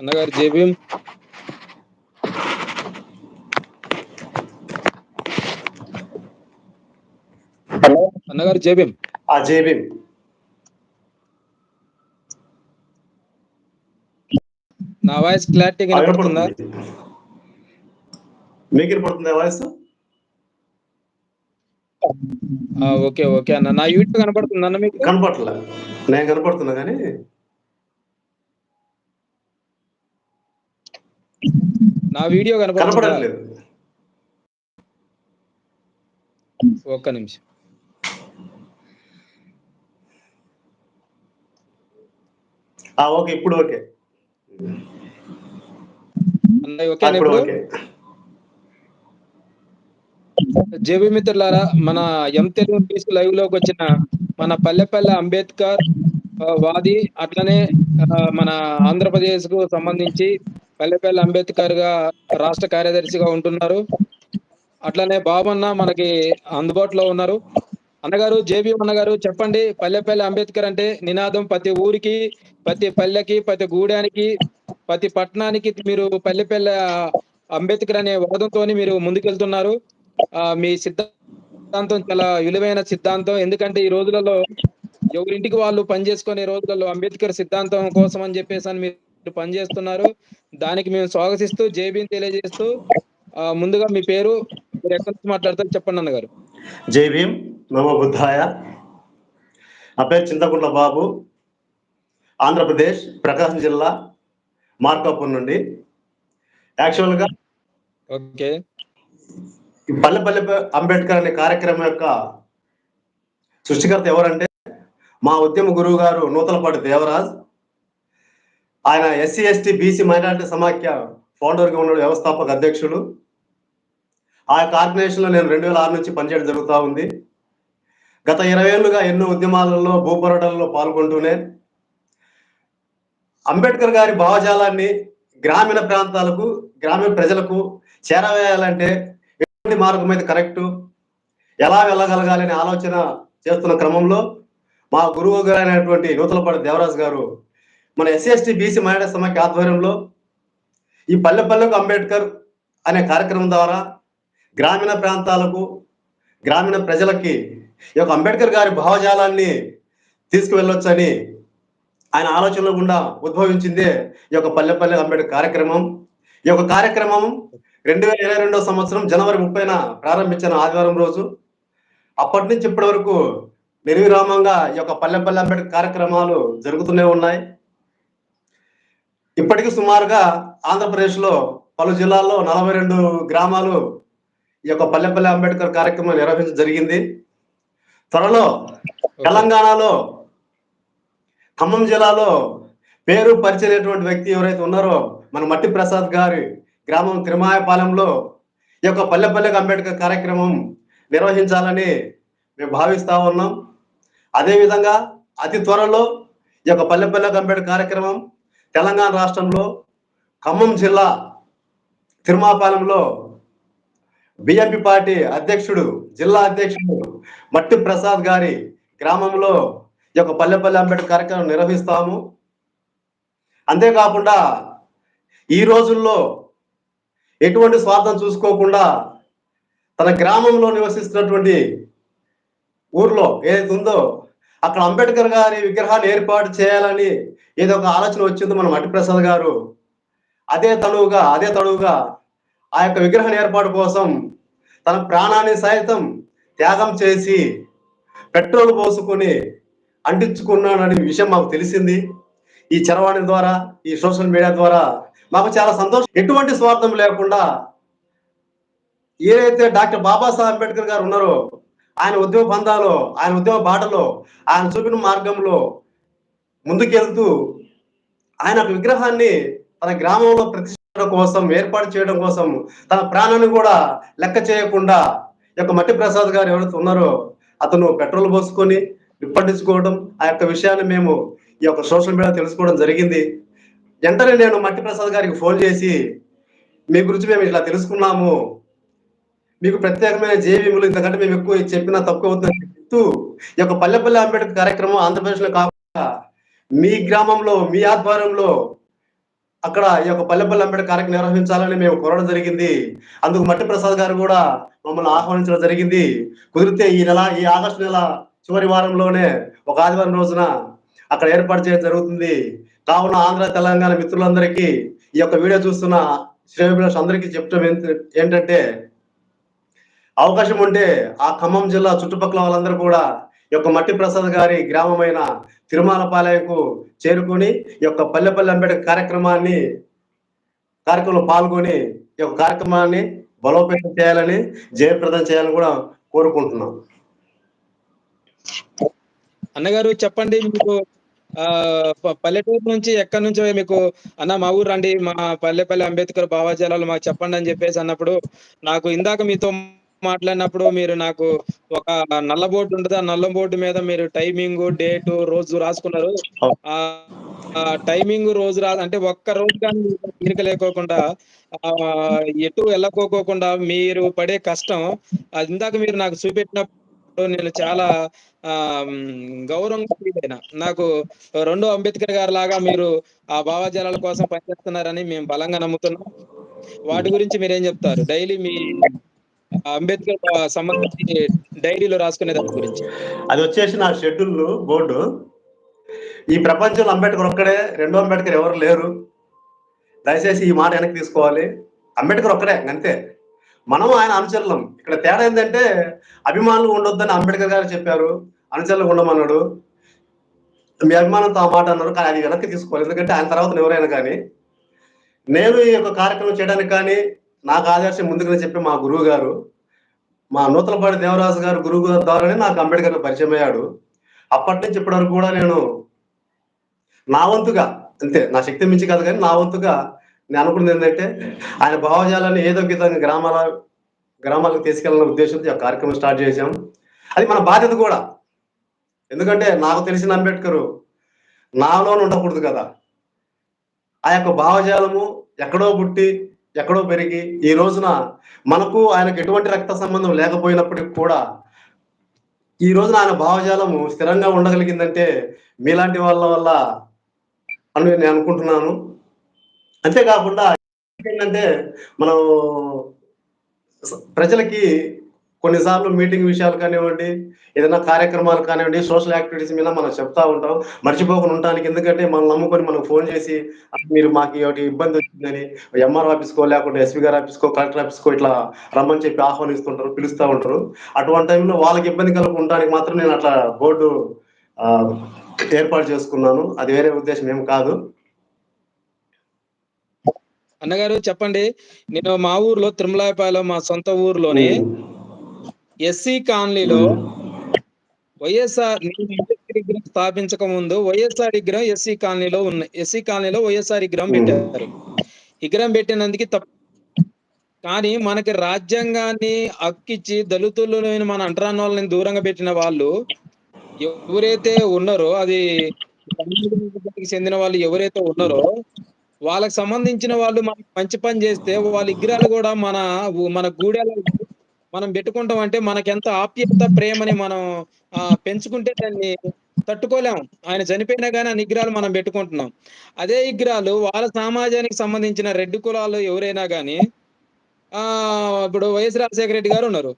అన్నగారు జై భీమ్ అన్నగారు జై భీమ్ ఆ జై భీమ్ నా వాయిస్ క్లారిటీ వినపడుతుంది. మీకు వినపడుతుందా వాయిస్? ఓకే ఓకే అన్న. నా యూట్యూబ్ కనపడుతుందా అన్న మీకు? కనపడలే నేను కనపడుతున్నా కానీ నా వీడియో కనపడట్లేదు. ఒక్క నిమిషం. ఓకే ఇప్పుడు ఓకే. జేబీ మిత్రులారా మన ఎం తెలుగు న్యూస్ లైవ్లోకి వచ్చిన మన పల్లెపల్లె అంబేద్కర్ వాది అట్లనే మన ఆంధ్రప్రదేశ్కు సంబంధించి పల్లెపల్లె అంబేద్కర్గా రాష్ట్ర కార్యదర్శిగా ఉంటున్నారు. అట్లనే బాబన్న మనకి అందుబాటులో ఉన్నారు. అన్నగారు జేబీ అన్నగారు చెప్పండి పల్లెపల్లి అంబేద్కర్ అంటే నినాదం ప్రతి ఊరికి ప్రతి పల్లెకి ప్రతి గూడానికి ప్రతి పట్టణానికి మీరు పల్లెపల్లె అంబేద్కర్ అనే వాదంతో మీరు ముందుకెళ్తున్నారు. ఆ, మీ సిద్ధాంతం చాలా విలువైన సిద్ధాంతం. ఎందుకంటే ఈ రోజులలో ఎవరింటికి వాళ్ళు పనిచేసుకునే రోజులలో అంబేద్కర్ సిద్ధాంతం కోసం అని చెప్పేసి అని మీరు పనిచేస్తున్నారు దానికి మేము స్వాగతిస్తూ జేబీని తెలియజేస్తూ ముందుగా మీ పేరు మీరు ఎక్కడి నుంచి మాట్లాడతారు చెప్పండి అన్నగారు. జై భీమ్ నమో బుద్ధాయ. నా పేరు చింతకుంట్ల బాబు. ఆంధ్రప్రదేశ్ ప్రకాశం జిల్లా మార్కాపూర్ నుండి. యాక్చువల్గా ఓకే. ఈ పల్లె పల్లె అంబేద్కర్ అనే కార్యక్రమం యొక్క సృష్టికర్త ఎవరంటే మా ఉద్యమ గురువు గారు నూతలపాటి దేవరాజ్. ఆయన ఎస్సీ ఎస్టీ బీసీ మైనారిటీ సమాఖ్య ఫౌండర్గా ఉన్న వ్యవస్థాపక అధ్యక్షుడు. ఆ యొక్క ఆర్గనైజేషన్లో నేను రెండు వేల ఆరు నుంచి పనిచేయడం జరుగుతూ ఉంది. గత ఇరవై ఏళ్ళుగా ఎన్నో ఉద్యమాలలో భూపోరాటాలలో పాల్గొంటూనే అంబేద్కర్ గారి భావజాలాన్ని గ్రామీణ ప్రాంతాలకు గ్రామీణ ప్రజలకు చేరవేయాలంటే ఎటువంటి మార్గం అయితే కరెక్ట్? ఎలా వెళ్ళగలగాలి అనే ఆలోచన చేస్తున్న క్రమంలో మా గురువు గారు అయినటువంటి నూతలపాటి దేవరాజు గారు మన ఎస్సీ ఎస్టీ బీసీ మహిళా సమాఖ్య ఆధ్వర్యంలో ఈ పల్లె పల్లెకు అంబేద్కర్ అనే కార్యక్రమం ద్వారా గ్రామీణ ప్రాంతాలకు గ్రామీణ ప్రజలకి ఈ యొక్క అంబేద్కర్ గారి భావజాలాన్ని తీసుకువెళ్ళొచ్చని ఆయన ఆలోచనలు గుండా ఉద్భవించిందే ఈ యొక్క పల్లె పల్లె అంబేద్కర్ కార్యక్రమం. ఈ యొక్క కార్యక్రమం రెండు వేల ఇరవై రెండవ సంవత్సరం జనవరి ముప్పైన ప్రారంభించిన ఆదివారం రోజు. అప్పటి నుంచి ఇప్పటి వరకు నిర్విరామంగా ఈ యొక్క పల్లె పల్లె అంబేద్కర్ కార్యక్రమాలు జరుగుతూనే ఉన్నాయి. ఇప్పటికీ సుమారుగా ఆంధ్రప్రదేశ్లో పలు జిల్లాల్లో నలభై రెండు గ్రామాలు ఈ యొక్క పల్లె పల్లె అంబేద్కర్ కార్యక్రమం నిర్వహించడం జరిగింది. త్వరలో తెలంగాణలో ఖమ్మం జిల్లాలో పేరు పరిచయటువంటి వ్యక్తి ఎవరైతే ఉన్నారో మన మట్టి ప్రసాద్ గారి గ్రామం తిరుమాయపాలెంలో ఈ యొక్క పల్లె పల్లెకి అంబేద్కర్ కార్యక్రమం నిర్వహించాలని మేము భావిస్తా ఉన్నాం. అదేవిధంగా అతి త్వరలో ఈ యొక్క పల్లె పల్లెకి అంబేద్కర్ కార్యక్రమం తెలంగాణ రాష్ట్రంలో ఖమ్మం జిల్లా తిరుమాపాలెంలో బిఎంపి పార్టీ అధ్యక్షుడు జిల్లా అధ్యక్షుడు మట్టి ప్రసాద్ గారి గ్రామంలో ఈ యొక్క పల్లెపల్లి అంబేద్కర్ కార్యక్రమం నిర్వహిస్తాము. అంతేకాకుండా ఈ రోజుల్లో ఎటువంటి స్వార్థం చూసుకోకుండా తన గ్రామంలో నివసిస్తున్నటువంటి ఊర్లో ఏదైతే ఉందో అక్కడ అంబేద్కర్ గారి విగ్రహాన్ని ఏర్పాటు చేయాలని ఏదో ఒక ఆలోచన వచ్చిందో మన మట్టి ప్రసాద్ గారు. అదే తడువుగా అదే తడువుగా ఆ యొక్క విగ్రహం ఏర్పాటు కోసం తన ప్రాణాన్ని సైతం త్యాగం చేసి పెట్రోల్ పోసుకొని అంటించుకున్నాడనే విషయం మాకు తెలిసింది. ఈ చరవాణి ద్వారా ఈ సోషల్ మీడియా ద్వారా మాకు చాలా సంతోషం. ఎటువంటి స్వార్థం లేకుండా ఏదైతే డాక్టర్ బాబాసాహెబ్ అంబేద్కర్ గారు ఉన్నారో ఆయన ఉద్యోగ బంధాలు ఆయన ఉద్యోగ బాటలో ఆయన చూపిన మార్గంలో ముందుకెళ్తూ ఆయన విగ్రహాన్ని తన గ్రామంలో ప్రతిష్ఠ కోసం ఏర్పాటు చేయడం కోసం తన ప్రాణాన్ని కూడా లెక్క చేయకుండా యొక్క మట్టి ప్రసాద్ గారు ఎవరైతే ఉన్నారో అతను పెట్రోల్ పోసుకొని విప్పట్టించుకోవడం ఆ యొక్క విషయాన్ని మేము ఈ యొక్క సోషల్ మీడియా తెలుసుకోవడం జరిగింది. వెంటనే నేను మట్టి ప్రసాద్ గారికి ఫోన్ చేసి మీ గురించి మేము ఇట్లా తెలుసుకున్నాము. మీకు ప్రత్యేకమైన జేవీములు ఇంతకంటే మేము ఎక్కువ చెప్పినా తక్కువ అవుతుందని చెప్తూ ఈ యొక్క పల్లెపల్లి అంబేద్కర్ కార్యక్రమం ఆంధ్రప్రదేశ్లో కాకుండా మీ గ్రామంలో మీ ఆధ్వర్యంలో అక్కడ ఈ యొక్క పల్లెపల్లి అంబేద్కర్ కార్యక్రమం నిర్వహించాలని మేము కోరడం జరిగింది. అందుకు మట్టి ప్రసాద్ గారు కూడా మమ్మల్ని ఆహ్వానించడం జరిగింది. కుదిరితే ఈ నెల ఈ ఆగస్టు నెల చివరి వారంలోనే ఒక ఆదివారం రోజున అక్కడ ఏర్పాటు చేయడం జరుగుతుంది. కావున ఆంధ్ర తెలంగాణ మిత్రులందరికీ ఈ యొక్క వీడియో చూస్తున్న శ్రేయోభిలాష్ అందరికీ చెప్పడం ఏంటంటే అవకాశం ఉంటే ఆ ఖమ్మం జిల్లా చుట్టుపక్కల వాళ్ళందరూ కూడా ఈ యొక్క మట్టి ప్రసాద్ గారి గ్రామమైన తిరుమలపాలెంకు చేరుకొని ఈ యొక్క పల్లెపల్లి అంబేడ్కర్ కార్యక్రమాన్ని కార్యక్రమంలో పాల్గొని ఈ యొక్క కార్యక్రమాన్ని బలోపేతం చేయాలని జయప్రదం చేయాలని కూడా కోరుకుంటున్నాం. అన్నగారు చెప్పండి మీకు ఆ పల్లెటూరు నుంచి ఎక్కడి నుంచో మీకు అన్న మా ఊరు రండి మా పల్లెపల్లి అంబేద్కర్ భావజాలాలు మాకు చెప్పండి అని చెప్పేసి అన్నప్పుడు నాకు ఇందాక మీతో మాట్లాడినప్పుడు మీరు నాకు ఒక నల్ల బోర్డు ఉంటుంది ఆ నల్ల బోర్డు మీద మీరు టైమింగ్ డేట్ రోజు రాసుకున్నారు. ఆ టైమింగ్ రోజు రా అంటే ఒక్క రోజు కానీ తీరిక లేకోకుండా ఆ ఎటు వెళ్ళకోకోకుండా మీరు పడే కష్టం అది ఇందాక మీరు నాకు చూపెట్టినప్పుడు నేను చాలా గౌరవంగా ఫీల్ అయినా నాకు రెండో అంబేద్కర్ గారి లాగా మీరు ఆ భావజాలాల కోసం పనిచేస్తున్నారని మేము బలంగా నమ్ముతున్నాం. వాటి గురించి మీరేం చెప్తారు? డైలీ మీ అంబేద్కర్ సంబంధించి డైరీలో రాసుకునే దాని గురించి. అది వచ్చేసి నా షెడ్యూల్ బోర్డు. ఈ ప్రపంచంలో అంబేద్కర్ ఒక్కడే రెండో అంబేద్కర్ ఎవరు లేరు. దయచేసి ఈ మాట వెనక్కి తీసుకోవాలి. అంబేద్కర్ ఒక్కడే అంతే. మనం ఆయన అనుచరులం. ఇక్కడ తేడా ఏంటంటే అభిమానులు ఉండొద్దని అంబేద్కర్ గారు చెప్పారు. అనుచరులు ఉండమన్నాడు. మీ అభిమానంతో ఆ మాట అన్నారు కానీ అది వెనక్కి తీసుకోవాలి. ఎందుకంటే ఆయన తర్వాత ఎవరైనా కానీ. నేను ఈ యొక్క కార్యక్రమం చేయడానికి కానీ నాకు ఆదర్శం ముందుగానే చెప్పి మా గురువు గారు మా నూతలపాటి దేవరాజు గారు గురువు గారు ద్వారానే నాకు అంబేద్కర్ పరిచయం అయ్యాడు. అప్పటి నుంచి ఇప్పటి వరకు కూడా నేను నా వంతుగా అంతే నా శక్తి మించి కాదు కానీ నా వంతుగా నేను అనుకున్నది ఏంటంటే ఆయన భావజాలాన్ని ఏదో ఒక విధంగా గ్రామాల గ్రామాలకు తీసుకెళ్ళాలనే ఉద్దేశంతో ఆ కార్యక్రమం స్టార్ట్ చేశాం. అది మన బాధ్యత కూడా. ఎందుకంటే నాకు తెలిసిన అంబేద్కర్ నాలోనే ఉండకూడదు కదా. ఆ యొక్క భావజాలము ఎక్కడో పుట్టి ఎక్కడో పెరిగి ఈ రోజున మనకు ఆయనకు ఎటువంటి రక్త సంబంధం లేకపోయినప్పటికి కూడా ఈ రోజున ఆయన భావజాలము స్థిరంగా ఉండగలిగిందంటే మీలాంటి వాళ్ళ వల్ల అని నేను అనుకుంటున్నాను. అంతేకాకుండా ఏంటంటే మనం ప్రజలకి కొన్నిసార్లు మీటింగ్ విషయాలు కానివ్వండి ఏదైనా కార్యక్రమాలు కానివ్వండి సోషల్ యాక్టివిటీస్ మీద మనం చెప్తా ఉంటాం. మర్చిపోకుండా ఉండడానికి ఎందుకంటే మనం నమ్ముకొని మనకు ఫోన్ చేసి "ఆ, మీరు మాకు ఒకటి ఇబ్బంది వచ్చిందని ఎంఆర్ ఆఫీస్కో లేకుంటే ఎస్పీ గారి ఆఫీస్కో కలెక్టర్ ఆఫీస్కో ఇట్లా రమ్మని చెప్పి ఆహ్వానిస్తుంటారు పిలుస్తూ ఉంటారు. అటువంటి టైంలో వాళ్ళకి ఇబ్బంది కలగకుండా ఉండడానికి మాత్రం నేను అట్లా బోర్డు ఏర్పాటు చేసుకున్నాను. అది వేరే ఉద్దేశం ఏం కాదు. అన్నగారు చెప్పండి నేను మా ఊర్లో తిరుమలాయపాలెం మా సొంత ఊర్లోనే ఎస్సీ కాలనీలో వైఎస్ఆర్ విగ్రహం స్థాపించక ముందు వైఎస్ఆర్ విగ్రహం ఎస్సీ కాలనీలో ఉన్నాయి ఎస్సీ కాలనీలో వైఎస్ఆర్ విగ్రహం పెట్టారు. విగ్రహం పెట్టినందుకు తప్పు కానీ మనకి రాజ్యాంగాన్ని హక్కిచ్చి దళితులను మన అంటరాని వాళ్ళని దూరంగా పెట్టిన వాళ్ళు ఎవరైతే ఉన్నారో అది చెందిన వాళ్ళు ఎవరైతే ఉన్నారో వాళ్ళకి సంబంధించిన వాళ్ళు మనకి మంచి పని చేస్తే వాళ్ళ విగ్రహాలు కూడా మన మన గూడెల మనం పెట్టుకుంటాం అంటే మనకి ఎంత ఆప్యాయత ప్రేమని మనం ఆ, పెంచుకుంటే దాన్ని తట్టుకోలేము ఆయన చనిపోయినా కానీ ఆ నిగ్రహాలు మనం పెట్టుకుంటున్నాం. అదే విగ్రహాలు వాళ్ళ సమాజానికి సంబంధించిన రెడ్డి కులాలు ఎవరైనా కానీ ఆ ఇప్పుడు వైఎస్ రాజశేఖర రెడ్డి గారు ఉన్నారు.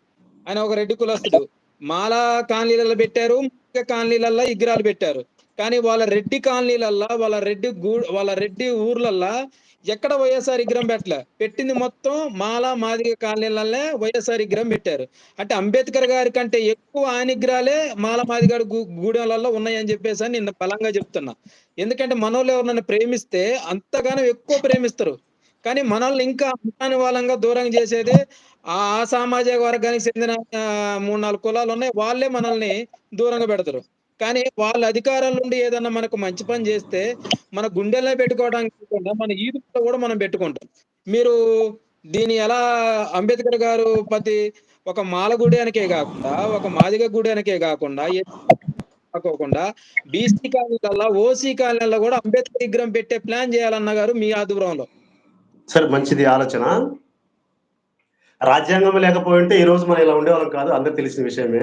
ఆయన ఒక రెడ్డి కులస్తుడు. మాల కాలనీలలో పెట్టారు ముఖ్య విగ్రహాలు పెట్టారు. కానీ వాళ్ళ రెడ్డి కాలనీలల్లో వాళ్ళ రెడ్డి గూ వాళ్ళ రెడ్డి ఊర్లల్లో ఎక్కడ వైఎస్ఆర్ విగ్రహం పెట్టలే. పెట్టింది మొత్తం మాలా మాదిగ కాలనీలల్లే వైఎస్ఆర్ విగ్రహం పెట్టారు. అంటే అంబేద్కర్ గారి కంటే ఎక్కువ ఆనిగ్రహాలే మాల మాదిగాడు గూడెలలో ఉన్నాయని చెప్పేసి అని నిన్న బలంగా చెప్తున్నా. ఎందుకంటే మనోళ్ళు ఎవరినైనా ప్రేమిస్తే అంతగానో ఎక్కువ ప్రేమిస్తారు. కానీ మనల్ని ఇంకా వాళ్ళంగా దూరం చేసేది ఆ ఆ సామాజిక వర్గానికి చెందిన మూడు నాలుగు కులాలు ఉన్నాయి. వాళ్ళే మనల్ని దూరంగా పెడతారు. కానీ వాళ్ళ అధికారాల నుండి ఏదన్నా మనకు మంచి పని చేస్తే మన గుండెల్లో పెట్టుకోవడానికి మన ఈదుపులో కూడా మనం పెట్టుకుంటాం. మీరు దీని ఎలా అంబేద్కర్ గారు ప్రతి ఒక మాల గుడియానికే కాకుండా ఒక మాదిగ గుడియానికే కాకుండా ఏ- బీసీ కాలనీలలో ఓసీ కాలనీలలో కూడా అంబేద్కర్ విగ్రహం పెట్టే ప్లాన్ చేయాలన్న గారు మీ ఆధ్వర్యంలో. సరే మంచిది ఆలోచన. రాజ్యాంగం లేకపోయింటే ఈ రోజు మనం ఇలా ఉండేవాళ్ళం కాదు అందరు తెలిసిన విషయమే.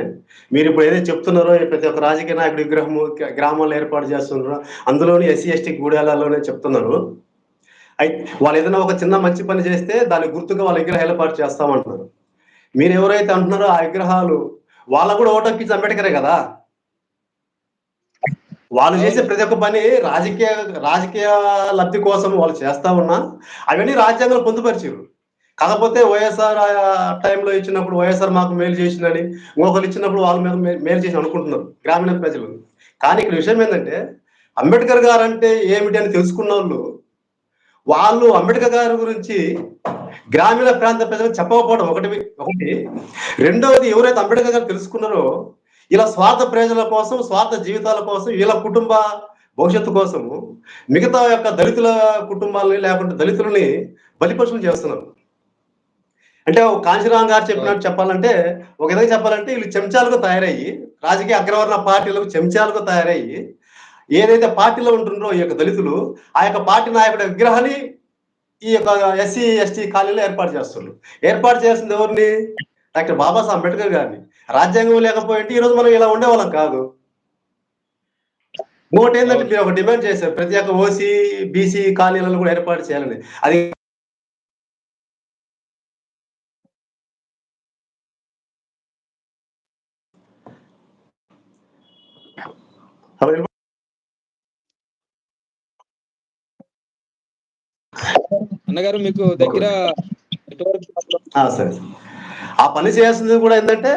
మీరు ఇప్పుడు ఏదైతే చెప్తున్నారో ప్రతి ఒక్క రాజకీయ నాయకుడి విగ్రహము గ్రామాల్లో ఏర్పాటు చేస్తున్నారో అందులోని ఎస్సీ ఎస్టీ గూడాలలోనే చెప్తున్నారు. అయితే వాళ్ళు ఏదైనా ఒక చిన్న మంచి పని చేస్తే దాని గుర్తుగా వాళ్ళ విగ్రహం ఏర్పాటు చేస్తామంటున్నారు. మీరు ఎవరైతే అంటున్నారో ఆ విగ్రహాలు వాళ్ళ కూడా ఓటక్కించి అంబేద్కరే కదా. వాళ్ళు చేసే ప్రతి ఒక్క పని రాజకీయ రాజకీయ లబ్ధి కోసం వాళ్ళు చేస్తా ఉన్నా అవన్నీ రాజ్యాంగంలో పొందుపరిచారు. కాకపోతే వైఎస్ఆర్ ఆ టైంలో ఇచ్చినప్పుడు వైఎస్ఆర్ మాకు మేలు చేసిందని ఇంకొకరు ఇచ్చినప్పుడు వాళ్ళ మీద మేలు చేసి అనుకుంటున్నారు గ్రామీణ ప్రజలు. కానీ ఇక్కడ విషయం ఏంటంటే అంబేద్కర్ గారు అంటే ఏమిటి అని తెలుసుకున్న వాళ్ళు వాళ్ళు అంబేద్కర్ గారి గురించి గ్రామీణ ప్రాంత ప్రజలు చెప్పకపోవడం ఒకటి ఒకటి. రెండవది ఎవరైతే అంబేద్కర్ గారు తెలుసుకున్నారో ఇలా స్వార్థ ప్రయోజనాల కోసం స్వార్థ జీవితాల కోసం ఇలా కుటుంబ భవిష్యత్తు కోసము మిగతా యొక్క దళితుల కుటుంబాలని లేకుంటే దళితులని బలిపశులు చేస్తున్నారు. అంటే ఒక కాంశీరామ్ గారు చెప్పినట్టు చెప్పాలంటే ఒక విధంగా చెప్పాలంటే వీళ్ళు చెంచాలుగా తయారయ్యి రాజకీయ అగ్రవర్ణ పార్టీలకు చెంచాలుగా తయారయ్యి ఏదైతే పార్టీలో ఉంటుండ్రో ఈ యొక్క దళితులు ఆ యొక్క పార్టీ నాయకుడి విగ్రహాన్ని ఈ యొక్క ఎస్సీ ఎస్టీ కాలనీలో ఏర్పాటు చేస్తున్నారు. ఏర్పాటు చేసింది ఎవరిని? డాక్టర్ బాబాసాహెబ్ అంబేద్కర్ గారిని. రాజ్యాంగం లేకపోయింటే ఈ రోజు మనం ఇలా ఉండేవాళ్ళం కాదు. ఇంకోటి ఏంటంటే మీరు ఒక డిమాండ్ చేశారు. ప్రతి ఒక్క ఓసీ బీసీ కాలనీలను కూడా ఏర్పాటు చేయాలని. అది అన్నగారు మీకు దగ్గర సరే. ఆ పని చేయాల్సింది కూడా ఏంటంటే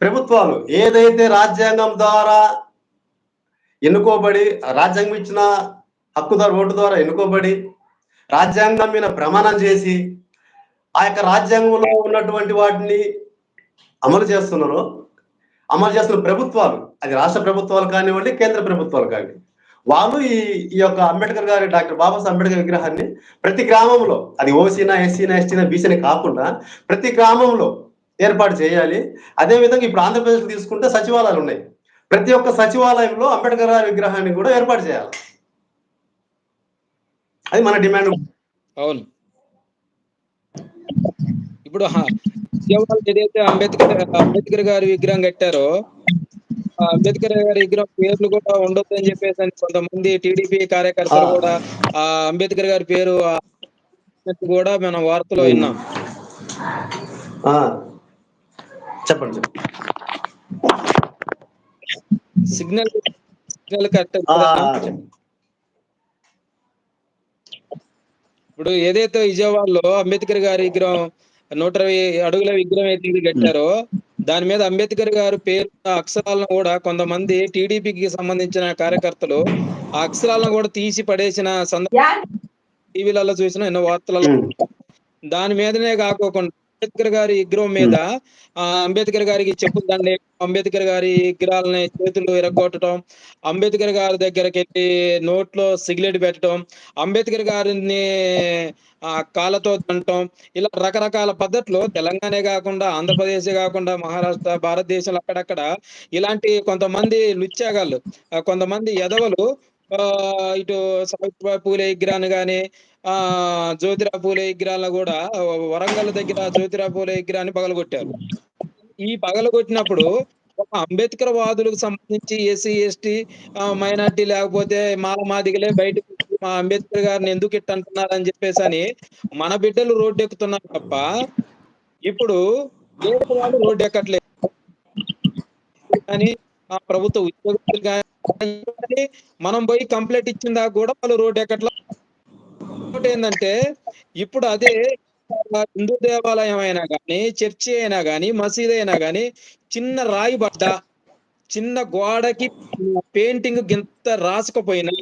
ప్రభుత్వాలు ఏదైతే రాజ్యాంగం ద్వారా ఎన్నుకోబడి రాజ్యాంగం ఇచ్చిన హక్కుదారు ఓటు ద్వారా ఎన్నుకోబడి రాజ్యాంగం మీద ప్రమాణం చేసి ఆ యొక్క రాజ్యాంగంలో ఉన్నటువంటి వాటిని అమలు చేస్తున్నారో అమలు చేస్తున్న ప్రభుత్వాలు అది రాష్ట్ర ప్రభుత్వాలు కానివ్వండి కేంద్ర ప్రభుత్వాలు కానివ్వండి. వాళ్ళు ఈ ఈ యొక్క అంబేద్కర్ గారి డాక్టర్ బాబాసాహెబ్ అంబేద్కర్ విగ్రహాన్ని ప్రతి గ్రామంలో అది ఓసీనా ఎస్సీనా ఎస్టీనా బీసీనా కాకుండా ప్రతి గ్రామంలో ఏర్పాటు చేయాలి. అదే విధంగా ఇప్పుడు ఆంధ్రప్రదేశ్ తీసుకుంటే సచివాలయాలు ఉన్నాయి. ప్రతి ఒక్క సచివాలయంలో అంబేద్కర్ గారి విగ్రహాన్ని కూడా ఏర్పాటు చేయాలి. అది మన డిమాండ్. అవును. ఇప్పుడు విజయవాడలో ఏదైతే అంబేద్కర్ అంబేద్కర్ గారి విగ్రహం కట్టారో అంబేద్కర్ గారి విగ్రహం పేర్లు కూడా ఉండొద్దు అని చెప్పేసి కొంతమంది టీడీపీ కార్యకర్తలు. కూడా ఆ అంబేద్కర్ గారి పేరు కూడా మనం వార్తలో విన్నాం. చెప్పండి సిగ్నల్ సిగ్నల్ కట్ ఆ, ఆ, చెప్పండి. ఇప్పుడు ఏదైతే విజయవాడలో అంబేద్కర్ గారి విగ్రహం నూట ఇరవై అడుగుల విగ్రహం అయితే ఇది కట్టారో దాని మీద అంబేద్కర్ గారి పేరు అక్షరాలను కూడా కొంతమంది టీడీపీకి సంబంధించిన కార్యకర్తలు ఆ అక్షరాలను కూడా తీసి పడేసిన సందర్భం టీవీలలో చూసిన ఎన్నో వార్తలలో దాని మీదనే కాకోకుండా అంబేద్కర్ గారి విగ్రహం మీద ఆ అంబేద్కర్ గారికి చెప్పులు దండే అంబేద్కర్ గారి విగ్రహాలని చేతులు ఎరగొట్టడం అంబేద్కర్ గారి దగ్గరికి వెళ్ళి నోట్లో సిగరెట్ పెట్టడం అంబేద్కర్ గారిని ఆ కాళ్ళతో తంటం ఇలా రకరకాల పద్ధతులు తెలంగాణ కాకుండా ఆంధ్రప్రదేశ్ కాకుండా మహారాష్ట్ర భారతదేశంలో అక్కడక్కడ ఇలాంటి కొంతమంది లుచ్చాగాళ్ళు ఆ, కొంతమంది ఎదవలు ఆ ఇటు సావిత్రిబాయి పూలే విగ్రహాన్ని గాని ఆ జ్యోతిరా పూలే విగ్రహాలను కూడా వరంగల్ దగ్గర జ్యోతిరా పూలే విగ్రహాన్ని పగలగొట్టారు. ఈ పగలగొట్టినప్పుడు ఒక అంబేద్కర్ వాదులకు సంబంధించి ఎస్సీ ఎస్టీ మైనార్టీ లేకపోతే మాల మాదిగలే బయటకు మా అంబేద్కర్ గారిని ఎందుకు ఇట్ అంటున్నారు అని చెప్పేసి అని మన బిడ్డలు రోడ్డు ఎక్కుతున్నారు తప్ప ఇప్పుడు వాళ్ళు రోడ్డు ఎక్కట్లేదు కానీ ఆ ప్రభుత్వ ఉద్యోగులు కానీ మనం పోయి కంప్లైంట్ ఇచ్చిన దాకా కూడా వాళ్ళు రోడ్డు ఎక్కట్లా ఇంకోటి ఏంటంటే ఇప్పుడు అదే హిందూ దేవాలయం అయినా కానీ చర్చి అయినా కానీ మసీద్ అయినా కానీ చిన్న రాయి బట్ట చిన్న గోడకి పెయింటింగ్ గింత రాసుకపోయినా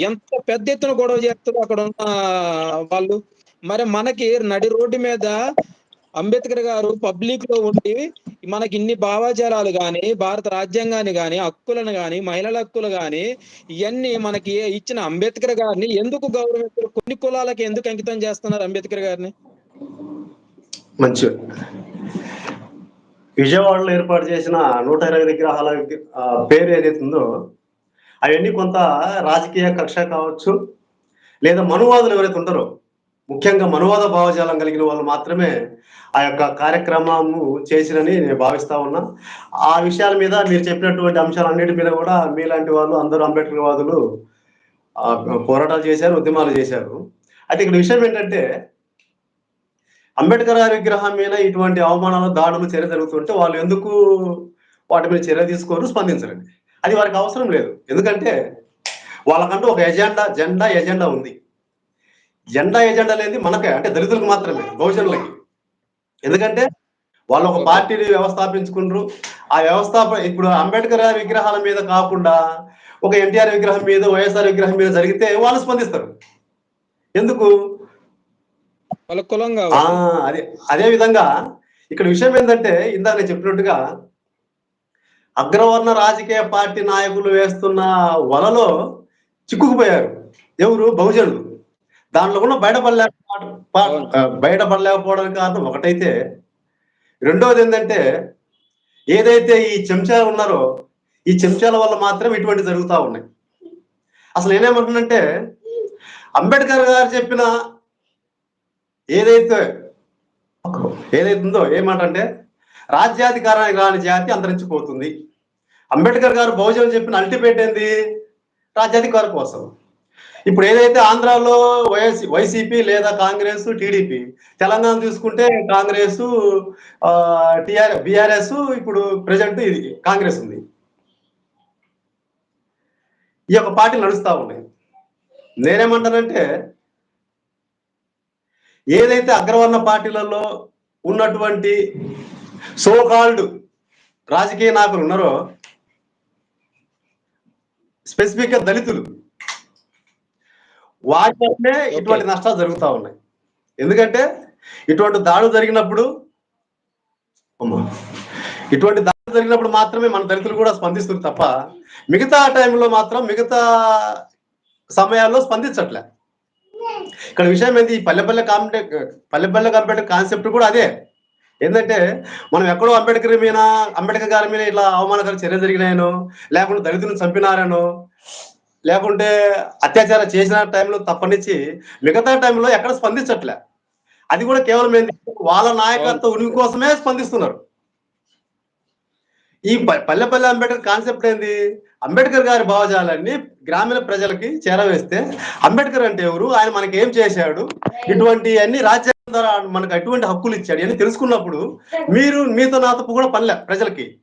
ఎంత పెద్ద ఎత్తున గొడవ చేస్తారు అక్కడ ఉన్న వాళ్ళు మరి మనకి నడి రోడ్డు మీద అంబేద్కర్ గారు పబ్లిక్లో ఉండి మనకి ఇన్ని భావాచారాలు గాని భారత రాజ్యాంగాన్ని గాని హక్కులను గాని మహిళల హక్కులు గాని ఇవన్నీ మనకి ఇచ్చిన అంబేద్కర్ గారిని ఎందుకు గౌరవించారు? కొన్ని కులాలకి ఎందుకు అంకితం చేస్తున్నారు అంబేద్కర్ గారిని? మంచి. విజయవాడలో ఏర్పాటు చేసిన నూట ఇరవై విగ్రహాల పేరు ఏదైతే ఉందో అవన్నీ కొంత రాజకీయ కక్ష కావచ్చు లేదా మనువాదులు ఎవరైతే ఉంటారో ముఖ్యంగా మనువాద భావజాలం కలిగిన వాళ్ళు మాత్రమే ఆ యొక్క కార్యక్రమము చేసినని నేను భావిస్తా ఉన్నా. ఆ విషయాల మీద మీరు చెప్పినటువంటి అంశాలన్నిటి మీద కూడా మీలాంటి వాళ్ళు అందరూ అంబేద్కర్ వాదులు పోరాటాలు చేశారు ఉద్యమాలు చేశారు. అయితే ఇక్కడ విషయం ఏంటంటే అంబేద్కర్ గారి విగ్రహం మీద ఇటువంటి అవమానాలు దాడులు చర్య జరుగుతుంటే వాళ్ళు ఎందుకు వాటి మీద చర్య తీసుకోరు స్పందించరండి. అది వారికి అవసరం లేదు. ఎందుకంటే వాళ్ళకంటూ ఒక ఎజెండా జెండా ఎజెండా ఉంది. జెండా ఎజెండా అనేది మనకే అంటే దళితులకు మాత్రమే బహుజనులకి. ఎందుకంటే వాళ్ళు ఒక. పార్టీని వ్యవస్థాపించుకుంటారు ఆ వ్యవస్థాప ఇప్పుడు అంబేద్కర్ గారి విగ్రహాల మీద కాకుండా ఒక ఎన్టీఆర్ విగ్రహం మీద వైఎస్ఆర్ విగ్రహం మీద జరిగితే వాళ్ళు స్పందిస్తారు. ఎందుకు? అదే అదే విధంగా ఇక్కడ విషయం ఏంటంటే ఇందాక నేను చెప్పినట్టుగా అగ్రవర్ణ రాజకీయ పార్టీ నాయకులు వేస్తున్న వలలో చిక్కుకుపోయారు. ఎవరు? బహుజనులు. దాంట్లో కూడా బయటపడలేకపోవడం బయటపడలేకపోవడానికి కారణం ఒకటైతే రెండోది ఏంటంటే ఏదైతే ఈ చెంచాలు ఉన్నారో ఈ చెంచాల వల్ల మాత్రం ఇటువంటి జరుగుతూ ఉన్నాయి. అసలు నేనేమంటున్నంటే అంబేద్కర్ గారు చెప్పిన ఏదైతే ఏదైతే ఉందో ఏమాట అంటే రాజ్యాధికారానికి రాని జాతి అంతరించిపోతుంది. అంబేద్కర్ గారు బహుజనులు చెప్పిన అల్టిమేట్ ఏంది? రాజ్యాధికారం కోసం. ఇప్పుడు ఏదైతే ఆంధ్రాలో వైఎస్ వైసీపీ లేదా కాంగ్రెస్ టీడీపీ తెలంగాణ తీసుకుంటే కాంగ్రెస్ టిఆర్ బిఆర్ఎస్ ఇప్పుడు ప్రజెంట్ ఇది కాంగ్రెస్ ఉంది. ఈ యొక్క పార్టీలు నడుస్తూ ఉన్నాయి. నేనేమంటానంటే ఏదైతే అగ్రవర్ణ పార్టీలలో ఉన్నటువంటి సోకాల్డ్ రాజకీయ నాయకులు ఉన్నారో స్పెసిఫిక్గా దళితులు వాటి వల్లే ఇటువంటి నష్టాలు జరుగుతూ ఉన్నాయి. ఎందుకంటే ఇటువంటి దాడులు జరిగినప్పుడు ఇటువంటి దాడులు జరిగినప్పుడు మాత్రమే మన దళితులు కూడా స్పందిస్తారు తప్ప మిగతా టైంలో మాత్రం మిగతా సమయాల్లో స్పందించట్లే. ఇక్కడ విషయం ఏంటి ఈ పల్లెపల్లె కాంపిటే పల్లెపల్లె కంప్యూటర్ కాన్సెప్ట్ కూడా అదే. ఏంటంటే మనం ఎక్కడో అంబేద్కర్ మీద అంబేద్కర్ గారి మీద ఇట్లా అవమానకర చర్య జరిగినాయనో లేకుంటే దళితులను చంపినారనో లేకుంటే అత్యాచారం చేసిన టైంలో తప్పనిచ్చి మిగతా టైంలో ఎక్కడ స్పందించట్లే. అది కూడా కేవలం ఏంటి? వాళ్ళ నాయకత్వ ఉనికి కోసమే స్పందిస్తున్నారు. ఈ ప- పల్లెపల్లె అంబేద్కర్ కాన్సెప్ట్ ఏంది? అంబేద్కర్ గారి భావజాలాన్ని గ్రామీణ ప్రజలకి చేరవేస్తే అంబేద్కర్ అంటే ఎవరు? ఆయన మనకి ఏం చేశాడు? ఇటువంటి అన్ని రాజ్యాంగం ద్వారా మనకు ఎటువంటి హక్కులు ఇచ్చాడు అని తెలుసుకున్నప్పుడు మీరు మీతో నాతో కూడా పనిలే ప్రజలకి.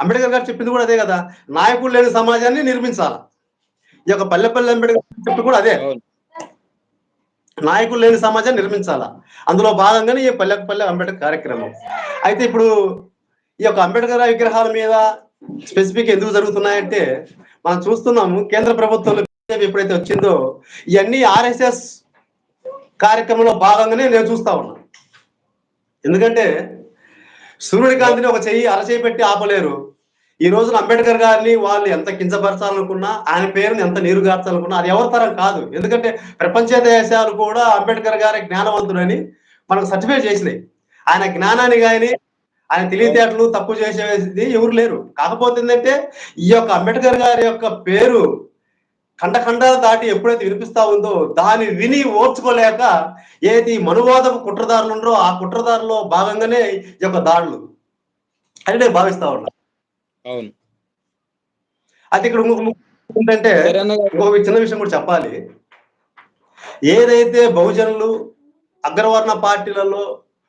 అంబేద్కర్ గారు చెప్పింది కూడా అదే కదా నాయకులు లేని సమాజాన్ని నిర్మించాల? ఈ యొక్క పల్లెపల్లి అంబేద్కర్ కూడా అదే. నాయకులు లేని సమాజాన్ని నిర్మించాలా? అందులో భాగంగానే ఈ పల్లె పల్లె అంబేద్కర్ కార్యక్రమం. అయితే ఇప్పుడు ఈ యొక్క అంబేద్కర్ విగ్రహాల మీద స్పెసిఫిక్ ఎందుకు జరుగుతున్నాయంటే మనం చూస్తున్నాము కేంద్ర ప్రభుత్వంలో BJP ఎప్పుడైతే వచ్చిందో ఇవన్నీ ఆర్ఎస్ఎస్ కార్యక్రమంలో భాగంగానే నేను చూస్తా ఉన్నా. ఎందుకంటే సూర్యకాంతిని ఒక చెయ్యి అరచేయి పెట్టి ఆపలేరు. ఈ రోజున అంబేద్కర్ గారిని వాళ్ళు ఎంత కించపరచాలనుకున్నా ఆయన పేరుని ఎంత నీరుగార్చాలనుకున్నా అది ఎవరి తరం కాదు. ఎందుకంటే ప్రపంచ దేశాలు కూడా అంబేద్కర్ గారి జ్ఞానవంతుడని మనకు సర్టిఫై చేసినాయి. ఆయన జ్ఞానాన్ని కానీ ఆయన తెలివితేటలు తప్పు చేసేది ఎవరు లేరు. కాకపోతే ఏంటంటే ఈ యొక్క అంబేద్కర్ గారి యొక్క పేరు ఖండఖండాలు దాటి ఎప్పుడైతే వినిపిస్తా ఉందో దాన్ని విని ఓర్చుకోలేక ఏది మనువాదపు కుట్రదారులు ఉన్నారో ఆ కుట్రదారులో భాగంగానే ఈ యొక్క దాడులు. అని నేను భావిస్తా ఉన్నా. అవును. అయితే ఇక్కడ ఏంటంటే. ఇంకొక చిన్న విషయం కూడా చెప్పాలి. ఏదైతే బహుజనులు అగ్రవర్ణ పార్టీలలో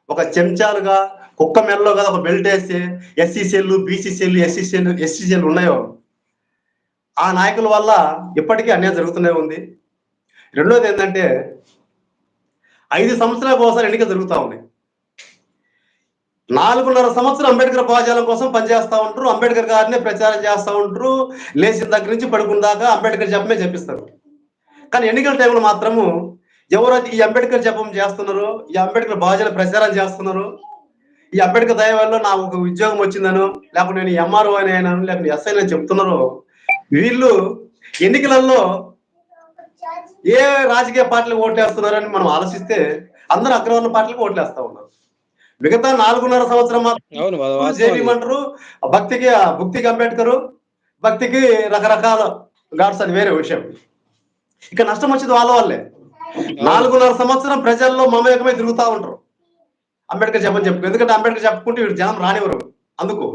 ఒక చెంచాలుగా కుక్క మెల్లో కదా ఒక బెల్ట్ వేసి SC cell BC cell SC cell SC cell ఉన్నాయో ఆ నాయకుల వల్ల ఇప్పటికీ అన్యాయం జరుగుతూనే ఉంది. రెండోది ఏంటంటే ఐదు సంవత్సరాలకు ఒకసారి ఎన్నిక జరుగుతూ ఉన్నాయి. నాలుగున్నర సంవత్సరం అంబేద్కర్ భావజాలం కోసం పనిచేస్తూ ఉంటారు. అంబేద్కర్ గారిని ప్రచారం చేస్తూ ఉంటారు. లేచిన దగ్గర నుంచి పడుకున్న దాకా అంబేద్కర్ జపమే చెప్పిస్తారు కానీ ఎన్నికల టైంలో మాత్రము ఎవరైతే ఈ అంబేద్కర్ జపం చేస్తున్నారో ఈ అంబేద్కర్ భావజాల ప్రచారం చేస్తున్నారో ఈ అంబేద్కర్ దయ వల్ల నాకు ఒక ఉద్యోగం వచ్చిందనో లేకపోతే నేను ఎంఆర్ఓ అని అయినాను లేకపోతే ఎస్ఐ అని చెప్తున్నారో వీళ్ళు ఎన్నికలలో ఏ రాజకీయ పార్టీలు ఓట్లేస్తున్నారని మనం ఆలోచిస్తే అందరూ అగ్రవర్ణ పార్టీలకు ఓట్లేస్తూ ఉన్నారు. మిగతా నాలుగున్నర సంవత్సరం. చేయమంటారు భక్తికి భక్తికి అంబేద్కర్ భక్తికి రకరకాల గాడ్స్ అది వేరే విషయం. ఇక నష్టం వచ్చేది వాళ్ళ వాళ్ళే నాలుగున్నర సంవత్సరం ప్రజల్లో మమేకమై తిరుగుతా ఉంటారు అంబేద్కర్ చెప్పని చెప్పు. ఎందుకంటే అంబేద్కర్ చెప్పుకుంటే వీడు జనం రానివ్వరు. అందుకు.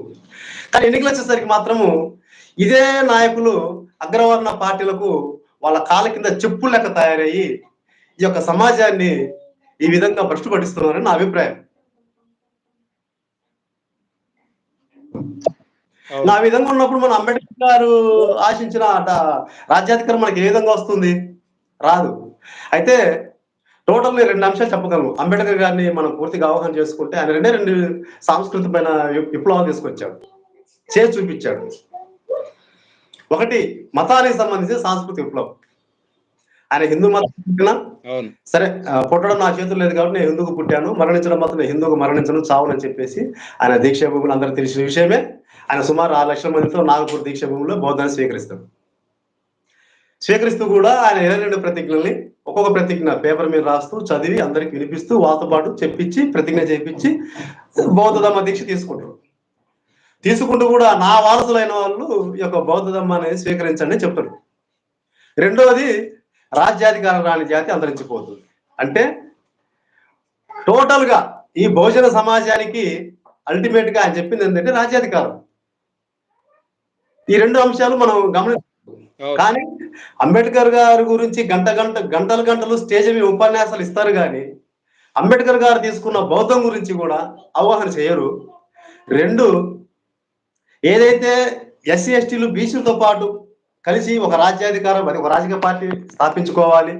కానీ ఎన్నికలు వచ్చేసరికి మాత్రము ఇదే నాయకులు అగ్రవర్ణ పార్టీలకు వాళ్ళ కాళ్ళ కింద చెప్పులు లెక్క తయారయ్యి ఈ యొక్క సమాజాన్ని ఈ విధంగా భ్రష్టు పట్టిస్తున్నారని నా అభిప్రాయం. నా విధంగా ఉన్నప్పుడు మన అంబేద్కర్ గారు ఆశించిన అట రాజ్యాధికారం మనకి ఏ విధంగా వస్తుంది? రాదు. అయితే టోటల్ రెండు అంశాలు చెప్పగలను. అంబేద్కర్ గారిని మనం పూర్తిగా అవగాహన చేసుకుంటే ఆయన రెండే రెండు సాంస్కృతికమైన విప్లవాలు తీసుకొచ్చాడు. చేసి చూపించాడు. ఒకటి మతానికి సంబంధించి సాంస్కృతిక విప్లవం. ఆయన హిందూ మతం సరే పుట్టడం నా చేతుల్లో లేదు కాబట్టి నేను హిందూకు పుట్టాను. మరణించడం మాత్రం నేను హిందూకు మరణించను చావునని చెప్పేసి ఆయన దీక్షా భూములు అందరూ తెలిసిన విషయమే. ఆయన సుమారు ఆరు లక్షల మందితో నాగపూర్ దీక్ష భూమిలో బౌద్ధాన్ని స్వీకరిస్తాడు. స్వీకరిస్తూ కూడా ఆయన ఇరవై రెండు ప్రతిజ్ఞల్ని ఒక్కొక్క ప్రతిజ్ఞ పేపర్ మీద రాస్తూ చదివి అందరికి వినిపిస్తూ వాళ్ళతో పాటు చెప్పించి ప్రతిజ్ఞ చేపించి బౌద్ధధమ్మ దీక్ష తీసుకుంటారు. తీసుకుంటూ కూడా నా వారసులైన వాళ్ళు ఈ యొక్క బౌద్ధధమ్మ అనేది స్వీకరించండి చెప్తారు. రెండవది రాజ్యాధికారం రాని జాతి అంతరించిపోతుంది. అంటే టోటల్గా ఈ బహుజన సమాజానికి అల్టిమేట్గా ఆయన చెప్పింది ఏంటంటే రాజ్యాధికారం. ఈ రెండు అంశాలు మనం గమని. కానీ అంబేద్కర్ గారి గురించి గంట గంట గంటలు గంటలు స్టేజ్ మీద ఉపన్యాసాలు ఇస్తారు కానీ అంబేద్కర్ గారు తీసుకున్న బౌద్ధం గురించి కూడా అవగాహన చేయరు. రెండు ఏదైతే ఎస్సీ ఎస్టీలు బీసీలతో పాటు కలిసి ఒక రాజ్యాధికారం ఒక రాజకీయ పార్టీ స్థాపించుకోవాలి.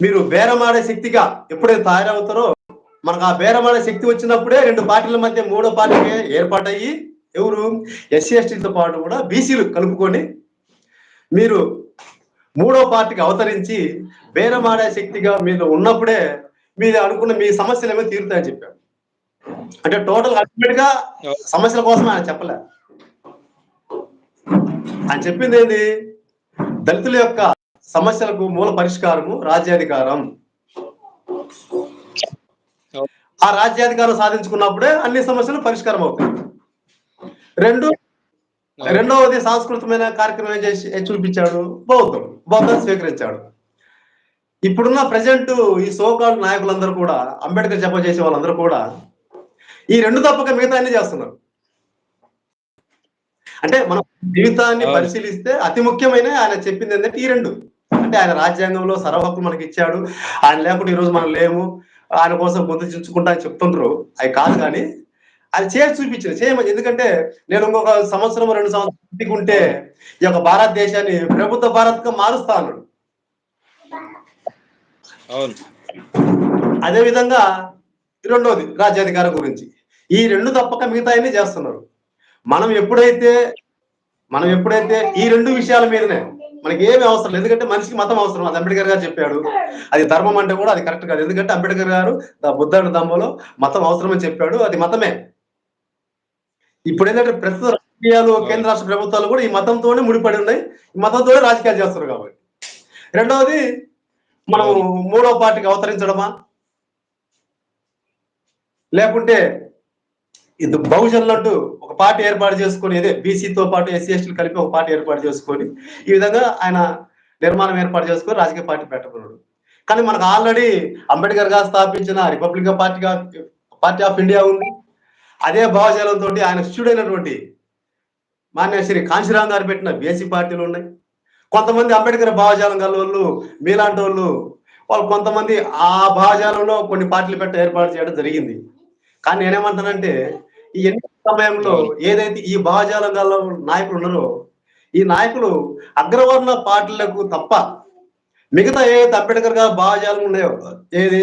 మీరు బేరమాడే శక్తిగా ఎప్పుడైతే తయారవుతారో మనకు ఆ బేరమాడే శక్తి వచ్చినప్పుడే రెండు పార్టీల మధ్య మూడో పార్టీకి ఏర్పాటయ్యి ఎవరు? ఎస్సీ ఎస్టీలతో పాటు కూడా బీసీలు కలుపుకొని మీరు మూడో పార్టీకి అవతరించి బేరమాడే శక్తిగా మీరు ఉన్నప్పుడే మీరు అనుకున్న మీ సమస్యలు ఏమో తీరుతాయని చెప్పారు. అంటే టోటల్ అల్టిమేట్గా సమస్యల కోసం ఆయన చెప్పలే. ఆయన చెప్పింది ఏంది? దళితుల యొక్క సమస్యలకు మూల పరిష్కారము రాజ్యాధికారం. ఆ రాజ్యాధికారం సాధించుకున్నప్పుడే అన్ని సమస్యలు పరిష్కారం అవుతాయి. రెండు రెండవది సాంస్కృతికమైన కార్యక్రమం చేసి చూపించాడు? బౌద్ధం. బౌద్ధం స్వీకరించాడు. ఇప్పుడున్న ప్రజెంట్ ఈ సోకాల్ నాయకులందరూ కూడా అంబేద్కర్ జప చేసే వాళ్ళందరూ కూడా ఈ రెండు తప్పక మిగతా అన్ని చేస్తున్నారు. అంటే మనం జీవితాన్ని. పరిశీలిస్తే అతి ముఖ్యమైన ఆయన చెప్పింది ఏంటంటే ఈ రెండు. అంటే ఆయన రాజ్యాంగంలో సర్వ హక్కులు మనకి ఇచ్చాడు. ఆయన లేకుండా ఈ రోజు మనం లేము. ఆయన కోసం గొంతు చించుకుంటా అని చెప్తుండ్రు. అవి కాదు కానీ అది చేసి చూపించింది. చేయమని ఎందుకంటే నేను ఇంకొక సంవత్సరం రెండు సంవత్సరం ఉంటే ఈ యొక్క భారతదేశాన్ని ప్రభుత్వ భారత్గా మారుస్తా అన్నాడు. అవును. అదే విధంగా రెండోది రాజ్యాధికారం గురించి. ఈ రెండు తప్పక మిగతా అన్ని చేస్తున్నారు. మనం ఎప్పుడైతే మనం ఎప్పుడైతే ఈ రెండు విషయాల మీదనే మనకి ఏమి అవసరం లేదు. ఎందుకంటే మనిషికి మతం అవసరం. అది అంబేద్కర్ గారు చెప్పాడు. అది ధర్మం అంటే కూడా అది కరెక్ట్ కాదు. ఎందుకంటే అంబేద్కర్ గారు బుద్ధుడు దమ్మలో మతం అవసరమని చెప్పాడు. అది మతమే. ఇప్పుడు ఏంటంటే ప్రస్తుత రాజకీయాలు కేంద్ర రాష్ట్ర ప్రభుత్వాలు కూడా ఈ మతంతోనే ముడిపడి ఉన్నాయి. ఈ మతంతోనే రాజకీయాలు చేస్తారు కాబట్టి. రెండవది మనం మూడో పార్టీకి అవతరించడమా? లేకుంటే ఇది బహుజనులు అంటూ ఒక పార్టీ ఏర్పాటు చేసుకొని ఇదే బీసీతో పాటు ఎస్సీ ఎస్టీలు కలిపి ఒక పార్టీ ఏర్పాటు చేసుకొని ఈ విధంగా ఆయన నిర్మాణం ఏర్పాటు చేసుకొని రాజకీయ పార్టీ పెట్టకున్నాడు కానీ మనకు ఆల్రెడీ అంబేద్కర్ గారు స్థాపించిన రిపబ్లికన్ పార్టీగా పార్టీ ఆఫ్ ఇండియా ఉంది. అదే భావజాలంతో ఆయన శిష్యుడైనటువంటి మాన్య శ్రీ కాంశీరామ్ గారు పెట్టిన బీఎస్సీ పార్టీలు ఉన్నాయి. కొంతమంది అంబేద్కర్ భావజాలం గల వాళ్ళు మీలాంటి వాళ్ళు వాళ్ళు కొంతమంది ఆ భావజాలంలో కొన్ని పార్టీలు పెట్ట ఏర్పాటు చేయడం జరిగింది. కానీ నేనేమంటానంటే ఈ ఎన్నికల సమయంలో ఏదైతే ఈ భావజాలం గల నాయకులు ఉన్నారో ఈ నాయకులు అగ్రవర్ణ పార్టీలకు తప్ప మిగతా ఏదైతే అంబేద్కర్ గారు భావజాలం ఉన్నాయో ఏది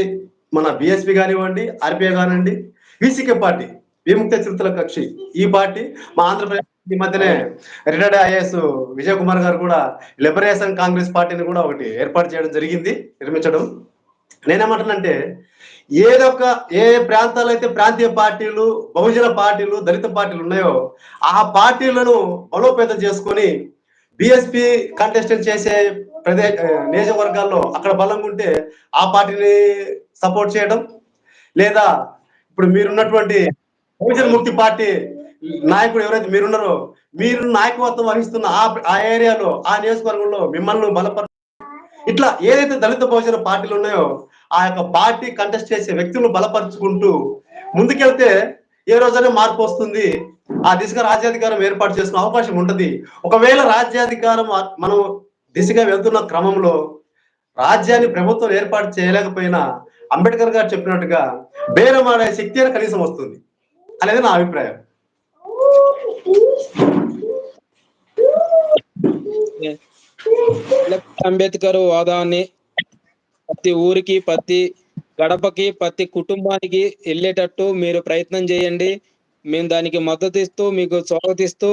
మన బిఎస్పి కానివ్వండి ఆర్పిఐ కానివ్వండి వీసీకే పార్టీ విముక్త చిరుతల కక్షి. ఈ పార్టీ మా ఆంధ్రప్రదేశ్ ఈ మధ్యనే రిటైర్డ్ ఐఏఎస్ విజయ్ కుమార్ గారు కూడా లిబరేషన్ కాంగ్రెస్ పార్టీని కూడా ఒకటి ఏర్పాటు చేయడం జరిగింది నిర్మించడం. నేనేమంటానంటే ఏదొక ఏ ప్రాంతాలు అయితే ప్రాంతీయ పార్టీలు బహుజన పార్టీలు దళిత పార్టీలు ఉన్నాయో ఆ పార్టీలను బలోపేతం చేసుకొని బిఎస్పి కంటెస్టెంట్ చేసే ప్రదేశ నియోజకవర్గాల్లో అక్కడ బలంగా ఉంటే ఆ పార్టీని సపోర్ట్ చేయడం. లేదా ఇప్పుడు మీరున్నటువంటి బహుజన్ ముక్తి పార్టీ నాయకుడు ఎవరైతే మీరున్నారో మీరు నాయకత్వం వహిస్తున్న ఆ ఆ ఏరియాలో ఆ నియోజకవర్గంలో మిమ్మల్ని బలపర ఇట్లా ఏదైతే దళిత బహుజన పార్టీలు ఉన్నాయో ఆ యొక్క పార్టీ కంటెస్ట్ చేసే వ్యక్తులను బలపరుచుకుంటూ ముందుకెళ్తే ఏ రోజైనా మార్పు వస్తుంది. ఆ దిశగా రాజ్యాధికారం ఏర్పాటు చేసిన అవకాశం ఉంటుంది. ఒకవేళ రాజ్యాధికారం మనం దిశగా వెళ్తున్న క్రమంలో రాజ్యాన్ని ప్రభుత్వం ఏర్పాటు చేయలేకపోయినా అంబేద్కర్ గారు చెప్పినట్టుగా బేరమాడే శక్తి అని కనీసం వస్తుంది. అనేది నా అభిప్రాయం అంబేద్కర్ వాదాన్ని ప్రతి ఊరికి ప్రతి గడపకి ప్రతి కుటుంబానికి వెళ్ళేటట్టు మీరు ప్రయత్నం చేయండి. మేము దానికి మద్దతు ఇస్తూ మీకు స్వాగతిస్తూ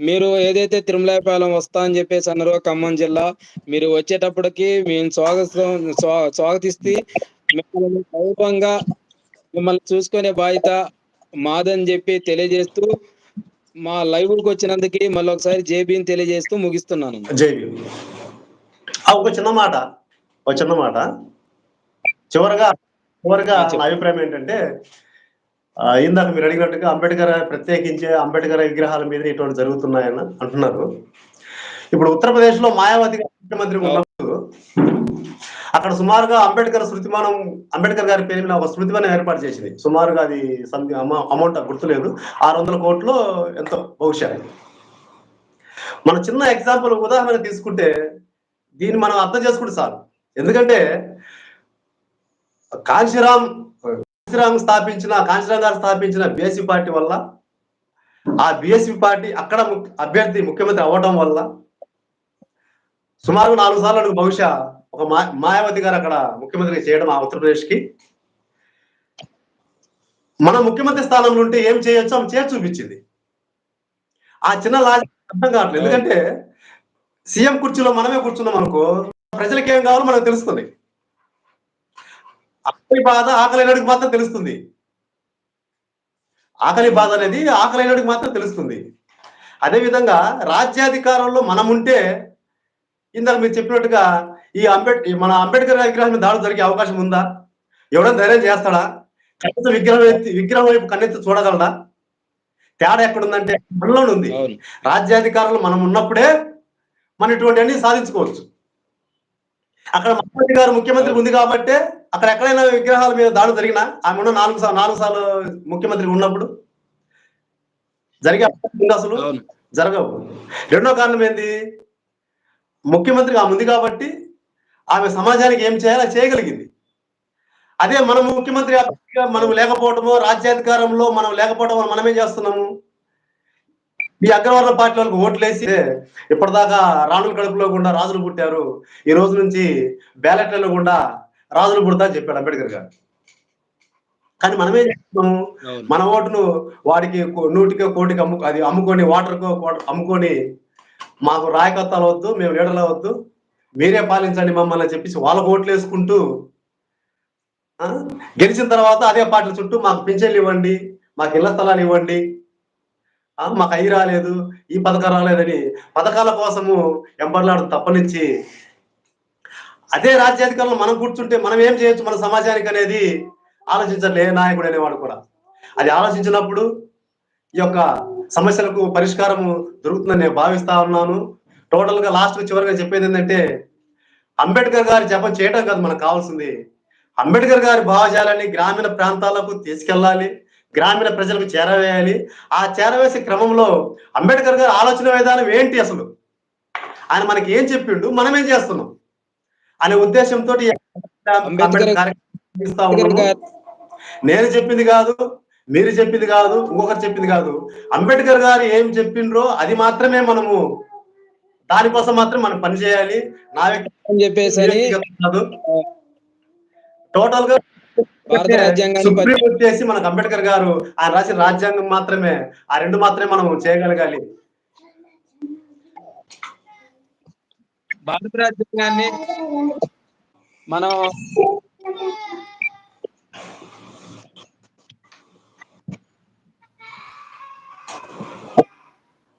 మీరు ఏదైతే తిరుమలాయపాలెం వస్తా అని చెప్పేసి అన్నారో ఖమ్మం జిల్లా మీరు వచ్చేటప్పటికి మేము స్వాగతం స్వా- స్వాగతిస్తే మిమ్మల్ని గౌరవంగా మిమ్మల్ని చూసుకునే బాధ్యత మాదని చెప్పి తెలియజేస్తూ మా లైవ్కి వచ్చినందుకు మళ్ళీ ఒకసారి జేబీని తెలియజేస్తూ ముగిస్తున్నాను. ఒక చిన్న మాట ఒక చిన్న మాట. చివరగా చివరగా. నా అభిప్రాయం ఏంటంటే ఇందాక మీరు అడిగినట్టుగా అంబేద్కర్ ప్రత్యేకించి అంబేద్కర్ విగ్రహాల మీద ఇటువంటి జరుగుతున్నాయని అంటున్నారు. ఇప్పుడు ఉత్తరప్రదేశ్లో మాయావతి ముఖ్యమంత్రి ఉన్నప్పుడు అక్కడ సుమారుగా అంబేద్కర్ శృతిమానం అంబేద్కర్ గారి పేరు మీద ఒక స్మృతిమానం ఏర్పాటు చేసింది. సుమారుగా అది అమౌంట్ గుర్తులేదు. ఆరు వందల కోట్లు ఎంతో బహుశా. మన చిన్న ఎగ్జాంపుల్ ఉదాహరణ తీసుకుంటే దీన్ని మనం అర్థం చేసుకుంటే సార్ ఎందుకంటే కాంశీరామ్ కాంశీరామ్ స్థాపించిన కాంశీరామ్ గారు స్థాపించిన బిఎస్పి పార్టీ వల్ల ఆ బిఎస్పి పార్టీ అక్కడ అభ్యర్థి ముఖ్యమంత్రి అవ్వడం వల్ల సుమారు నాలుగు సార్లు అడుగు బహుశా ఒక మాయావతి గారు అక్కడ ముఖ్యమంత్రి చేయడం ఆ ఉత్తరప్రదేశ్కి మన ముఖ్యమంత్రి స్థానంలో ఉంటే ఏం చేయొచ్చు ఆమె చేసి చూపించింది. ఆ చిన్న లాజిక్ అర్థం కావట్లేదు. ఎందుకంటే సీఎం కుర్చీలో మనమే కూర్చున్నాం అనుకో ప్రజలకు ఏం కావాలో మనకు తెలుస్తుంది. ఆకలి బాధ ఆకలినడికి మాత్రం తెలుస్తుంది. ఆకలి బాధ అనేది ఆకలినడికి మాత్రం తెలుస్తుంది. అదే విధంగా రాజ్యాధికారంలో మనం ఉంటే ఇందాక మీరు చెప్పినట్టుగా ఈ ఈ మన అంబేద్కర్ గారి విగ్రహం దాడులు జరిగే అవకాశం ఉందా? ఎవడైనా ధైర్యం చేస్తాడా? కనీసం విగ్రహం విగ్రహం వైపు కన్నెత్తి చూడగలడా? తేడా ఎక్కడుందంటే మనలోనే ఉంది. రాజ్యాధికారంలో మనం ఉన్నప్పుడే మనం ఇటువంటి అన్ని సాధించుకోవచ్చు. అక్కడ మహాత్మా గారు ముఖ్యమంత్రి ఉంది కాబట్టే అక్కడ ఎక్కడైనా విగ్రహాల మీద దాడులు జరిగినా ఆమె ఉన్న నాలుగు సార్లు నాలుగు సార్లు ముఖ్యమంత్రి ఉన్నప్పుడు జరిగే అసలు? జరగవు. రెండో కారణం ఏంది? ముఖ్యమంత్రిగా ఆమె ఉంది కాబట్టి ఆమె సమాజానికి ఏం చేయాలో చేయగలిగింది. అదే మనం ముఖ్యమంత్రి మనం లేకపోవటము రాజ్యాధికారంలో మనం లేకపోవడం వల్ల మనం ఏం చేస్తున్నాము? ఈ అగ్రవర్ణ పార్టీ వాళ్ళకి ఓట్లేసి ఇప్పటిదాకా రాణుల కడుపులో గుండా రాజులు పుట్టారు. ఈ రోజు నుంచి బ్యాలెట్లలో గుండా రాజులు పుడతా అని చెప్పాడు అంబేద్కర్ గారు. కానీ మనం ఏం చేస్తున్నాము మన ఓటును వాడికి నూటికో కోటికి అమ్ము అది అమ్ముకొని వాటర్కో అమ్ముకొని మాకు రాయకత్తాలు వద్దు మేము లీడర్లు వద్దు మీరే పాలించండి మమ్మల్ని చెప్పేసి వాళ్ళకు ఓట్లు వేసుకుంటూ గెలిచిన తర్వాత అదే పార్టీల చుట్టూ మాకు పింఛన్లు ఇవ్వండి మాకు ఇళ్ళ స్థలాలు ఇవ్వండి. మాకు అయ్యి రాలేదు ఈ పథకం రాలేదని పథకాల కోసము ఎంబర్లాడు తప్పనించి అదే రాజ్యాధికారంలో మనం కూర్చుంటే మనం ఏం చేయొచ్చు మన సమాజానికి అనేది ఆలోచించలే నాయకుడు అనేవాడు కూడా. అది ఆలోచించినప్పుడు ఈ యొక్క సమస్యలకు పరిష్కారం దొరుకుతుందని నేను భావిస్తా ఉన్నాను. టోటల్గా లాస్ట్ చివరిగా చెప్పేది ఏంటంటే అంబేద్కర్ గారి జపం చేయడం కాదు మనకు కావాల్సింది. అంబేద్కర్ గారి భావజాలాన్ని గ్రామీణ ప్రాంతాలకు తీసుకెళ్ళాలి గ్రామీణ ప్రజలకు చేరవేయాలి. ఆ చేరవేసే క్రమంలో అంబేద్కర్ గారి ఆలోచన విధానం ఏంటి అసలు? ఆయన మనకి ఏం చెప్పిండు? మనం ఏం చేస్తున్నాం? అనే ఉద్దేశంతో నేను చెప్పింది కాదు మీరు చెప్పింది కాదు ఇంకొకరు చెప్పింది కాదు. అంబేద్కర్ గారు ఏం చెప్పిండ్రో అది మాత్రమే మనము దానికోసం మాత్రం మనం పనిచేయాలి నా అని చెప్పేసి టోటల్గా సుప్రీం వచ్చేసి మనకు అంబేద్కర్ గారు ఆయన రాసిన రాజ్యాంగం మాత్రమే ఆ రెండు మాత్రమే మనం చేయగలగాలి. భారత రాజ్యాంగాన్ని మనం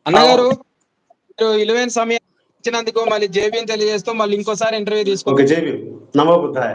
అన్నగారు మీరు విలువైన సమయం ఇచ్చినందుకు మళ్ళీ జేబీని తెలియజేస్తూ మళ్ళీ ఇంకోసారి ఇంటర్వ్యూ తీసుకో ఓకే జేబీ. నమో బుద్ధాయ.